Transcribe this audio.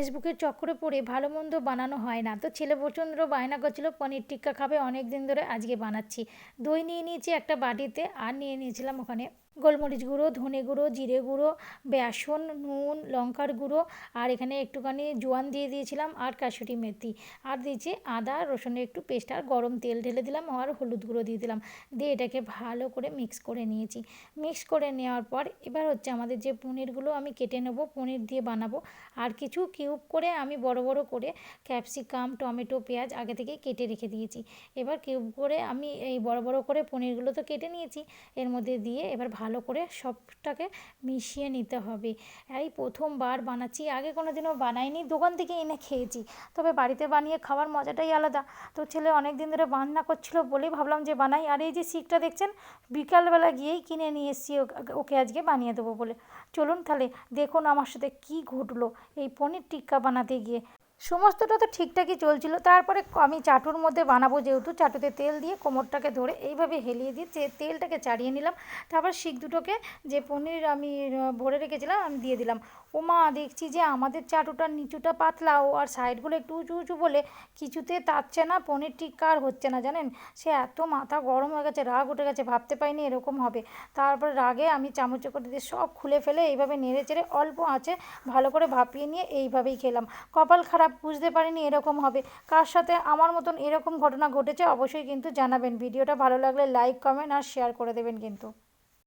ফেসবুকের চক্করে পড়ে ভালো মন্দ বানানো হয় না। তো ছেলে প্রচণ্ড বায়না করছিল, পনির টিক্কা খাবে অনেক দিন ধরে আজকে বানাচ্ছি। দই নিয়ে নিয়েছি একটা বাটিতে, আর নিয়ে নিয়েছিলাম ওখানে গোলমরিচ গুঁড়ো, ধনে গুঁড়ো, জিরে গুঁড়ো, বেসন, নুন, লঙ্কার গুঁড়ো, আর এখানে একটুখানি জোয়ান দিয়ে দিয়েছিলাম, আর কাসুরি মেথি। আর দিয়েছি আদা, রসুনের একটু পেস্ট, আর গরম তেল ঢেলে দিলাম, আর হলুদ গুঁড়ো দিয়ে দিলাম। দিয়ে এটাকে ভালো করে মিক্স করে নিয়েছি। মিক্স করে নেওয়ার পর এবার হচ্ছে আমাদের যে পনিরগুলো আমি কেটে নেব, পনির দিয়ে বানাবো। আর কিছু কিউব করে আমি বড় বড় করে ক্যাপসিকাম, টমেটো, পেঁয়াজ আগে থেকে কেটে রেখে দিয়েছি। এবার কিউব করে আমি এই বড় বড় করে পনিরগুলো তো কেটে নিয়েছি, এর মধ্যে দিয়ে এবার ভালো করে সবটাকে মিশিয়ে নিতে হবে। এই প্রথমবার বানাচ্ছি, আগে কোনো দিনও বানাইনি, দোকান থেকে এনে খেয়েছি। তবে বাড়িতে বানিয়ে খাওয়ার মজাটাই আলাদা। তো ছেলে অনেক দিন ধরে বান্না করছিল বলেই ভাবলাম যে বানাই, আর এই যে শিকটা দেখছেন, বিকালবেলা গিয়েই কিনে নিয়ে এসেছি, ওকে আজকে বানিয়ে দেবো বলে। চলুন তাহলে দেখুন আমার সাথে কী ঘটলো। এই পনির टिक्का बनाते गए সমস্তটা তো ঠিকঠাকই চলছিল। তারপরে আমি চাটুর মধ্যে বানাবো যেহেতু, চাটুতে তেল দিয়ে কোমরটাকে ধরে এইভাবে হেলিয়ে দিয়ে যে তেলটাকে চাড়িয়ে নিলাম। তারপর শিক দুটোকে যে পনির আমি ভরে রেখেছিলাম, আমি দিয়ে দিলাম। ওমা, দেখছি যে আমাদের চাটুটার নিচুটা পাতলা, ও আর সাইডগুলো একটু উঁচু উঁচু বলে কিছুতে তাচ্ছে না, পনির টিক্কা আর হচ্ছে না জানেন? সে এত মাথা গরম হয়ে গেছে, রাগ উঠে গেছে, ভাবতে পারিনি এরকম হবে। তারপরে রাগে আমি চামচে করে দিয়ে সব খুলে ফেলে এইভাবে নেড়ে চেড়ে অল্প আঁচে ভালো করে ভাপিয়ে নিয়ে এইভাবেই খেলাম। কপাল খারাপ বুঝতে পারিনি এরকম হবে। কার সাথে আমার মতন এরকম ঘটনা ঘটেছে অবশ্যই কিন্তু জানাবেন। ভিডিওটা ভালো লাগলে লাইক কমেন্ট আর শেয়ার করে দেবেন কিন্তু।